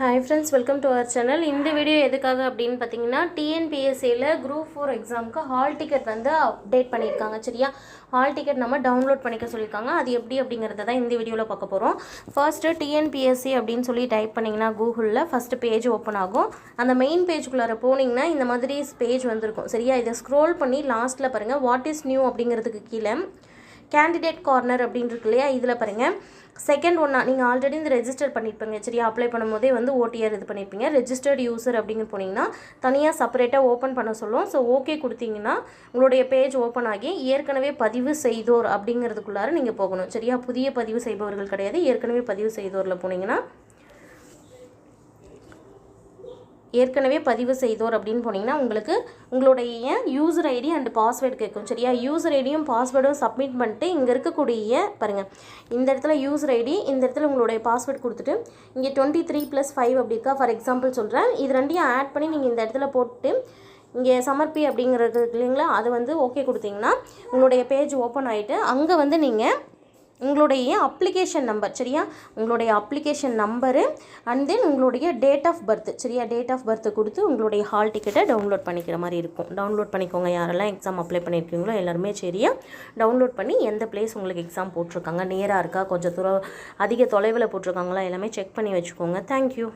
Hi friends welcome to our channel இந்த video எதுக்காக அப்படின்னு பார்த்தீங்கன்னா டிஎன்பிஎஸ்சியில் குரூப் ஃபோர் எக்ஸாமுக்கு ஹால் டிக்கெட் வந்து அப்டேட் பண்ணியிருக்காங்க சரியா? ஹால் டிக்கெட் நம்ம டவுன்லோட் பண்ணிக்க சொல்லியிருக்காங்க. அது எப்படி அப்படிங்கிறத தான் இந்த வீடியோவில் பார்க்க போகிறோம் ஃபர்ஸ்ட்டு டிஎன்பிஎஸ்சி அப்படின்னு சொல்லி டைப் பண்ணிங்கன்னா கூகுளில் ஃபஸ்ட்டு பேஜ் ஓப்பன் ஆகும். அந்த மெயின் பேஜுக்குள்ளார போனீங்கன்னா இந்த மாதிரி பேஜ் வந்திருக்கும் சரியா? இதை ஸ்க்ரோல் பண்ணி லாஸ்ட்டில் பாருங்கள் வாட் இஸ் நியூ அப்படிங்கிறதுக்கு கீழே கேண்டிடேட் கார்னர் அப்படின்னு இருக்கு இல்லையா? இதில் பாருங்கள் செகண்ட் ஒன்றா நீங்கள் ஆல்ரெடி இந்த ரெஜிஸ்டர் பண்ணியிருப்பீங்க சரியா அப்ளை பண்ணும்போதே வந்து ஓடிஆர் இது பண்ணியிருப்பீங்க ரெஜிஸ்டர்ட் யூசர் அப்படின்னு போனீங்கன்னா தனியாக செப்பரேட்டாக ஓப்பன் பண்ண சொல்லும். ஸோ ஓகே கொடுத்தீங்கன்னா உங்களுடைய பேஜ் ஓப்பன் ஆகி ஏற்கனவே பதிவு செய்தோர் அப்படிங்கிறதுக்குள்ளார நீங்கள் போகணும். சரியா? புதிய பதிவு செய்பவர்கள் கிடையாது. ஏற்கனவே பதிவு செய்தோரில் போனீங்கன்னா ஏற்கனவே பதிவு செய்தோர் அப்படின்னு போனீங்கன்னா உங்களுக்கு உங்களுடைய யூசர் ஐடி அண்ட் பாஸ்வேர்டு கேட்கும். சரியா? யூசர் ஐடியும் பாஸ்வேர்டும் சப்மிட் பண்ணிட்டு இங்கே இருக்கக்கூடிய பாருங்கள் இந்த இடத்துல யூசர் ஐடி இந்த இடத்துல உங்களுடைய பாஸ்வேர்டு கொடுத்துட்டு இங்கே டுவெண்ட்டி த்ரீ ப்ளஸ் ஃபைவ் அப்படி இருக்கா? ஃபார் எக்ஸாம்பிள் சொல்கிறேன் இது ரெண்டையும் ஆட் பண்ணி நீங்கள் இந்த இடத்துல போட்டு இங்கே சமர்ப்பி அப்படிங்கிறது இல்லைங்களா? அது வந்து ஓகே கொடுத்தீங்கன்னா உங்களுடைய பேஜ் ஓப்பன் ஆகிட்டு அங்கே வந்து நீங்கள் உங்களுடைய அப்ளிகேஷன் நம்பர் சரியா? உங்களுடைய அப்ளிகேஷன் நம்பரு அண்ட் தென் உங்களுடைய டேட் ஆஃப் பர்த் சரியா? டேட் ஆஃப் பர்த் கொடுத்து உங்களுடைய ஹால் டிக்கெட்டை டவுன்லோட் பண்ணிக்கிற மாதிரி இருக்கும். டவுன்லோட் பண்ணிக்கோங்க. யாரெல்லாம் எக்ஸாம் அப்ளை பண்ணியிருக்கீங்களோ எல்லாருமே சரியா டவுன்லோட் பண்ணி எந்த பிளேஸ் உங்களுக்கு எக்ஸாம் போட்டிருக்காங்க? நேராக இருக்கா? கொஞ்சம் தூரம் அதிக தொலைவில் போட்டிருக்காங்களா? எல்லாமே செக் பண்ணி வச்சுக்கோங்க. தேங்க்யூ